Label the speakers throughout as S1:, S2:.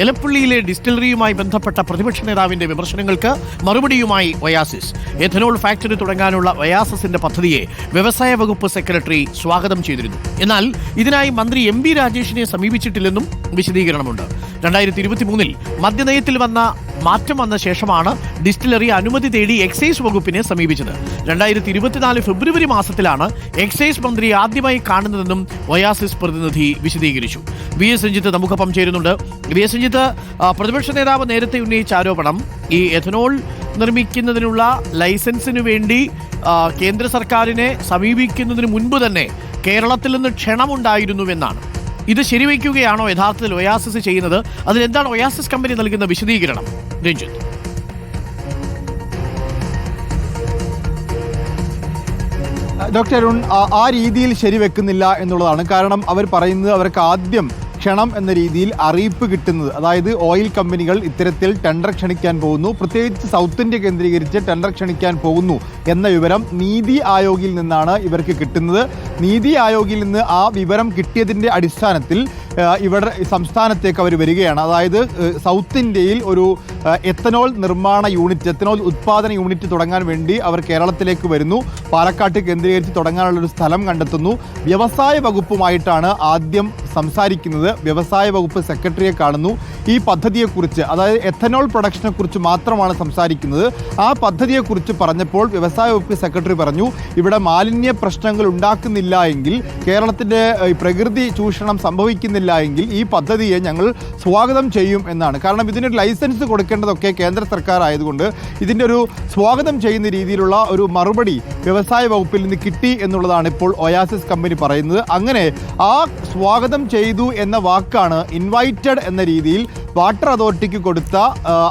S1: എലപ്പള്ളിയിലെ ഡിസ്റ്റിലറിയുമായി ബന്ധപ്പെട്ട പ്രതിപക്ഷ നേതാവിന്റെ വിമർശനങ്ങൾക്ക് മറുപടിയുമായി ഒയാസിസ്. എഥനോൾ ഫാക്ടറി തുടങ്ങാനുള്ള ഒയാസിസിന്റെ പദ്ധതിയെ വ്യവസായ വകുപ്പ് സെക്രട്ടറി സ്വാഗതം ചെയ്തിരുന്നു. എന്നാൽ ഇതിനായി മന്ത്രി എം രാജേഷിനെ സമീപിച്ചിട്ടില്ലെന്നും വിശദീകരണമുണ്ട്. രണ്ടായിരത്തി ഇരുപത്തി മൂന്നിൽ മദ്യനയത്തിൽ വന്ന മാറ്റം വന്ന ശേഷമാണ് ഡിസ്റ്റിലറി അനുമതി തേടി എക്സൈസ് വകുപ്പിനെ സമീപിച്ചത്. രണ്ടായിരത്തി ഇരുപത്തിനാല് ഫെബ്രുവരി മാസത്തിലാണ് എക്സൈസ് മന്ത്രി ആദ്യമായി കാണുന്നതെന്നും ഒയാസിസ് പ്രതിനിധി വിശദീകരിച്ചു. വി എസ് രഞ്ജിത്ത് നമുക്കൊപ്പം ചേരുന്നുണ്ട്. വി എസ് രഞ്ജിത്ത് പ്രതിപക്ഷ നേതാവ് നേരത്തെ ഉന്നയിച്ച ആരോപണം ഈ എഥനോൾ നിർമ്മിക്കുന്നതിനുള്ള ലൈസൻസിന് വേണ്ടി കേന്ദ്ര സർക്കാരിനെ സമീപിക്കുന്നതിന് മുൻപ് തന്നെ കേരളത്തിൽ നിന്ന് ക്ഷണമുണ്ടായിരുന്നുവെന്നാണ്. ഇത് ശരിവയ്ക്കുകയാണോ യഥാർത്ഥത്തിൽ ഒയാസിസ് ചെയ്യുന്നത്? അതിലെന്താണ് ഒയാസിസ് കമ്പനി നൽകുന്ന വിശദീകരണം? രഞ്ജിത്ത്
S2: ഡോക്ടർ അരുൺ ആ- രീതിയിൽ ശരിവെക്കുന്നില്ല എന്നുള്ളതാണ്. കാരണം അവർ പറയുന്നത് അവർക്ക് ആദ്യം ക്ഷണം എന്ന രീതിയിൽ അറിയിപ്പ് കിട്ടുന്നത്. അതായത് ഓയിൽ കമ്പനികൾ ഇത്തരത്തിൽ ടെൻഡർ ക്ഷണിക്കാൻ പോകുന്നു. പ്രത്യേകിച്ച് സൗത്ത് ഇന്ത്യ കേന്ദ്രീകരിച്ച് ടെൻഡർ ക്ഷണിക്കാൻ പോകുന്നു എന്ന വിവരം നീതി ആയോഗിൽ നിന്നാണ് ഇവർക്ക് കിട്ടുന്നത്. നീതി ആയോഗിൽ നിന്ന് ആ വിവരം കിട്ടിയതിന്റെ അടിസ്ഥാനത്തിൽ ഇവിടെ സംസ്ഥാനത്തേക്ക് അവർ വരികയാണ്. അതായത് സൗത്ത് ഇന്ത്യയിൽ ഒരു എത്തനോൾ നിർമ്മാണ യൂണിറ്റ് എത്തനോൾ ഉത്പാദന യൂണിറ്റ് തുടങ്ങാൻ വേണ്ടി അവർ കേരളത്തിലേക്ക് വരുന്നു. പാലക്കാട്ട് കേന്ദ്രീകരിച്ച് തുടങ്ങാനുള്ള ഒരു സ്ഥലം കണ്ടെത്തുന്നു. വ്യവസായ വകുപ്പുമായിട്ടാണ് ആദ്യം സംസാരിക്കുന്നത്. വ്യവസായ വകുപ്പ് സെക്രട്ടറിയെ കാണുന്നു. ഈ പദ്ധതിയെക്കുറിച്ച് അതായത് എത്തനോൾ പ്രൊഡക്ഷനെ കുറിച്ച് മാത്രമാണ് സംസാരിക്കുന്നത്. ആ പദ്ധതിയെക്കുറിച്ച് പറഞ്ഞപ്പോൾ വ്യവസായ വകുപ്പ് സെക്രട്ടറി പറഞ്ഞു ഇവിടെ മാലിന്യ പ്രശ്നങ്ങൾ ഉണ്ടാക്കുന്നില്ല എങ്കിൽ കേരളത്തിന്റെ പ്രകൃതി ചൂഷണം സംഭവിക്കുന്നില്ല എങ്കിൽ ഈ പദ്ധതിയെ ഞങ്ങൾ സ്വാഗതം ചെയ്യും എന്നാണ്. കാരണം ഇതിനൊരു ലൈസൻസ് കൊടുക്കേണ്ടതൊക്കെ കേന്ദ്ര സർക്കാർ ആയതുകൊണ്ട് ഇതിന്റെ ഒരു സ്വാഗതം ചെയ്യുന്ന രീതിയിലുള്ള ഒരു മറുപടി വ്യവസായ വകുപ്പിൽ നിന്ന് കിട്ടി എന്നുള്ളതാണ് ഇപ്പോൾ ഒയാസിസ് കമ്പനി പറയുന്നത്. അങ്ങനെ ആ സ്വാഗതം ചെയ്തു എന്ന വാക്കാണ് ഇൻവൈറ്റഡ് എന്ന രീതിയിൽ വാട്ടർ അതോറിറ്റിക്ക് കൊടുത്ത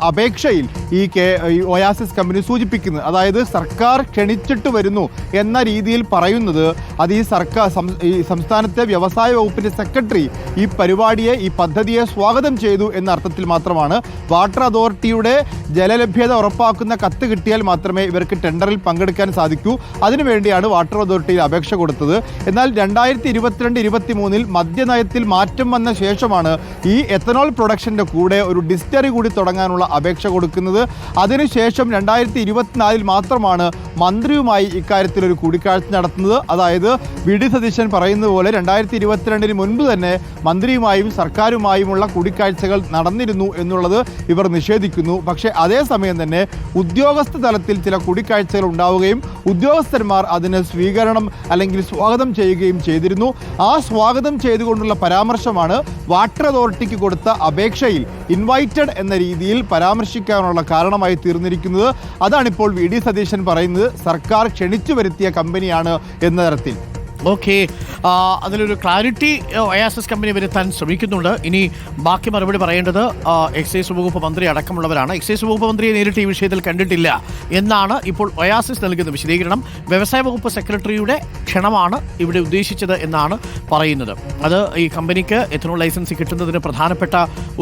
S2: അപേക്ഷയിൽ ഈ കെ ഒയാസിസ് കമ്പനി സൂചിപ്പിക്കുന്നത്. അതായത് സർക്കാർ ക്ഷണിച്ചിട്ട് വരുന്നു എന്ന രീതിയിൽ പറയുന്നത് അത് ഈ സർക്കാർ ഈ സംസ്ഥാനത്തെ വ്യവസായ വകുപ്പിന്റെ സെക്രട്ടറി ഈ പരിപാടിയെ ഈ പദ്ധതിയെ സ്വാഗതം ചെയ്തു എന്ന അർത്ഥത്തിൽ മാത്രമാണ് വാട്ടർ അതോറിറ്റിയുടെ ജലലഭ്യത ഉറപ്പാക്കുന്ന കത്ത് കിട്ടിയാൽ മാത്രമേ ഇവർക്ക് ടെൻഡറിൽ പങ്കെടുക്കാൻ സാധിക്കൂ. അതിനുവേണ്ടിയാണ് വാട്ടർ അതോറിറ്റിയിൽ അപേക്ഷ കൊടുത്തത്. എന്നാൽ രണ്ടായിരത്തി ഇരുപത്തിരണ്ട് ഇരുപത്തി മൂന്നിൽ മദ്യനയത്തിൽ മാറ്റം വന്ന ശേഷമാണ് ഈ എത്തനോൾ പ്രൊഡക്ഷന്റെ കൂടെ ഒരു ഡിസ്റ്ററി കൂടി തുടങ്ങാനുള്ള അപേക്ഷ കൊടുക്കുന്നത്. അതിനുശേഷം രണ്ടായിരത്തി ഇരുപത്തിനാലിൽ മാത്രമാണ് മന്ത്രിയുമായി ഇക്കാര്യത്തിൽ ഒരു കൂടിക്കാഴ്ച നടത്തുന്നത്. അതായത് വി ഡി സതീശൻ പറയുന്നത് പോലെ രണ്ടായിരത്തി ഇരുപത്തിരണ്ടിന് മുൻപ് തന്നെ മന്ത്രിയുമായും സർക്കാരുമായുമുള്ള കൂടിക്കാഴ്ചകൾ നടന്നിരുന്നു എന്നുള്ളത് ഇവർ നിഷേധിക്കുന്നു. പക്ഷേ അതേസമയം തന്നെ ഉദ്യോഗസ്ഥ തലത്തിൽ ചില കൂടിക്കാഴ്ചകൾ ഉണ്ടാവുകയും ഉദ്യോഗസ്ഥന്മാർ അതിന് സ്വീകരണം അല്ലെങ്കിൽ സ്വാഗതം ചെയ്യുകയും ചെയ്തിരുന്നു. ആ സ്വാഗതം ചെയ്തുകൊണ്ടുള്ള പരാമർശമാണ് വാട്ടർ അതോറിറ്റിക്ക് കൊടുത്ത അപേക്ഷയിൽ. ഇൻവൈറ്റഡ് എന്ന രീതിയിൽ പരാമർശിക്കാനുള്ള കാരണമായി തീർന്നിരിക്കുന്നത്. അതാണിപ്പോൾ വി. ഡി. സതീശൻ പറയുന്നത്. സർക്കാർ ക്ഷണിച്ചു വരുത്തിയ കമ്പനിയാണ് എന്ന തരത്തിൽ.
S1: ഓക്കെ അതിലൊരു ക്ലാരിറ്റി ഒയാസിസ് കമ്പനി വരുത്താൻ ശ്രമിക്കുന്നുണ്ട്. ഇനി ബാക്കി മറുപടി പറയേണ്ടത് എക്സൈസ് വകുപ്പ് മന്ത്രി അടക്കമുള്ളവരാണ്. എക്സൈസ് വകുപ്പ് മന്ത്രിയെ നേരിട്ട് ഈ വിഷയത്തിൽ കണ്ടിട്ടില്ല എന്നാണ് ഇപ്പോൾ ഒയാസിസ് നൽകുന്ന വിശദീകരണം. വ്യവസായ വകുപ്പ് സെക്രട്ടറിയുടെ ക്ഷണമാണ് ഇവിടെ ഉദ്ദേശിച്ചത് എന്നാണ് പറയുന്നത്. അത് ഈ കമ്പനിക്ക് എഥനോൾ ലൈസൻസ് കിട്ടുന്നതിന് പ്രധാനപ്പെട്ട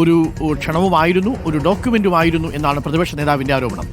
S1: ഒരു ക്ഷണവുമായിരുന്നു ഒരു ഡോക്യുമെന്റുമായിരുന്നു എന്നാണ് പ്രതിപക്ഷ നേതാവിന്റെ ആരോപണം.